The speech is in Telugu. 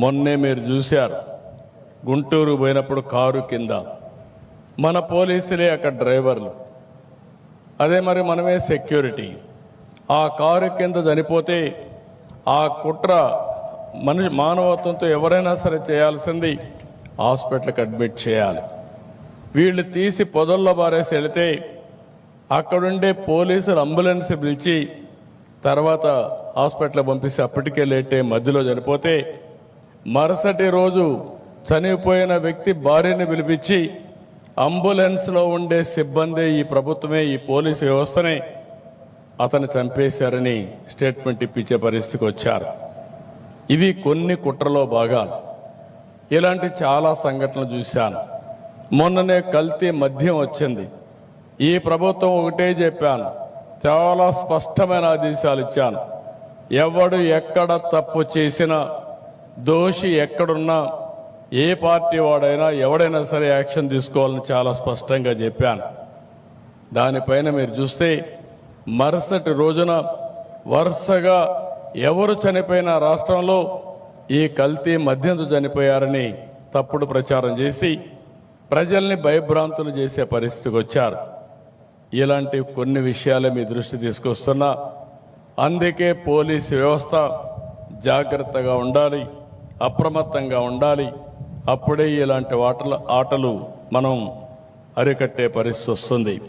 మొన్నే మీరు చూశారు. గుంటూరు పోయినప్పుడు కారు కింద. మన పోలీసులే అక్కడ డ్రైవర్లు. అదే మరి మనమే సెక్యూరిటీ. ఆ కారు కింద చనిపోతే ఆ కుట్ర మనిషి మానవత్వంతో ఎవరైనా సరే చేయాల్సింది హాస్పిటల్కి అడ్మిట్ చేయాలి. వీళ్ళు తీసి పొదల్లో బారేసి వెళితే అక్కడుండే పోలీసులు అంబులెన్స్ పిలిచి తర్వాత హాస్పిటల్ పంపిస్తే అప్పటికే లేటే మధ్యలో చనిపోతే మరుసటి రోజు చనిపోయిన వ్యక్తి భార్యని పిలిపించి అంబులెన్స్లో ఉండే సిబ్బంది ఈ ప్రభుత్వమే ఈ పోలీసు వ్యవస్థనే అతను చంపేశారని స్టేట్మెంట్ ఇప్పించే పరిస్థితికి వచ్చారు. ఇవి కొన్ని కుట్రలో భాగాలు. ఇలాంటి చాలా సంఘటనలు చూశాను. మొన్ననే కల్తీ మద్యం వచ్చింది. ఈ ప్రభుత్వం ఒకటే చెప్పాను. చాలా స్పష్టమైన ఆదేశాలు ఇచ్చాను. ఎవడు ఎక్కడ తప్పు చేసినా దోషి ఎక్కడున్నా ఏ పార్టీ వాడైనా ఎవడైనా సరే యాక్షన్ తీసుకోవాలని చాలా స్పష్టంగా చెప్పాను. దానిపైన మీరు చూస్తే మరుసటి రోజున వరుసగా ఎవరు చనిపోయిన రాష్ట్రంలో ఈ కల్తీ మద్యంతో చనిపోయారని తప్పుడు ప్రచారం చేసి ప్రజల్ని భయభ్రాంతులు చేసే పరిస్థితికి వచ్చారు. ఇలాంటి కొన్ని విషయాలే మీ దృష్టి తీసుకొస్తున్నా. అందుకే పోలీసు వ్యవస్థ జాగ్రత్తగా ఉండాలి. అప్రమత్తంగా ఉండాలి. అప్పుడే ఇలాంటి ఆటలు ఆటలు మనం అరికట్టే పరిస్థితి వస్తుంది.